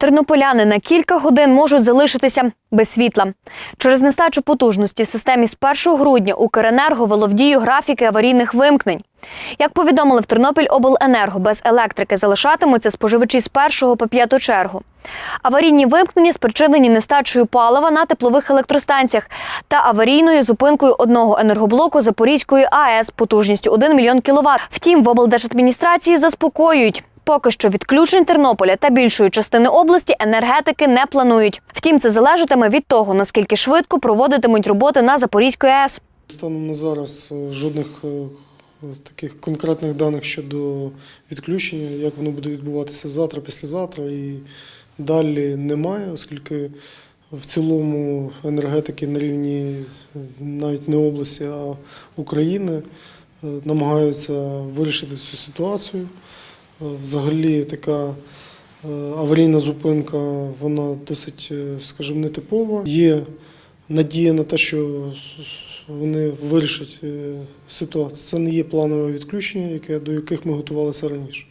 Тернополяни на кілька годин можуть залишитися без світла. Через нестачу потужності системі з 1 грудня Укренерго ввело в дію графіки аварійних вимкнень. Як повідомили в Тернопіль обленерго, без електрики залишатимуться споживачі з 1 по 5 чергу. Аварійні вимкнення спричинені нестачею палива на теплових електростанціях та аварійною зупинкою одного енергоблоку Запорізької АЕС потужністю 1 мільйон кіловат. Втім, в облдержадміністрації заспокоюють. Поки що відключень Тернополя та більшої частини області енергетики не планують. Втім, це залежатиме від того, наскільки швидко проводитимуть роботи на Запорізької АЕС. Станом на зараз е, жодних е, таких конкретних даних щодо відключення, як воно буде відбуватися завтра, післязавтра і далі немає, оскільки в цілому енергетики на рівні навіть не області, а України е, намагаються вирішити цю ситуацію. Взагалі така е, аварійна зупинка, вона досить, е, скажімо, нетипова. Є надія на те, що вони вирішать е, ситуацію. Це не є планове відключення, до яких ми готувалися раніше.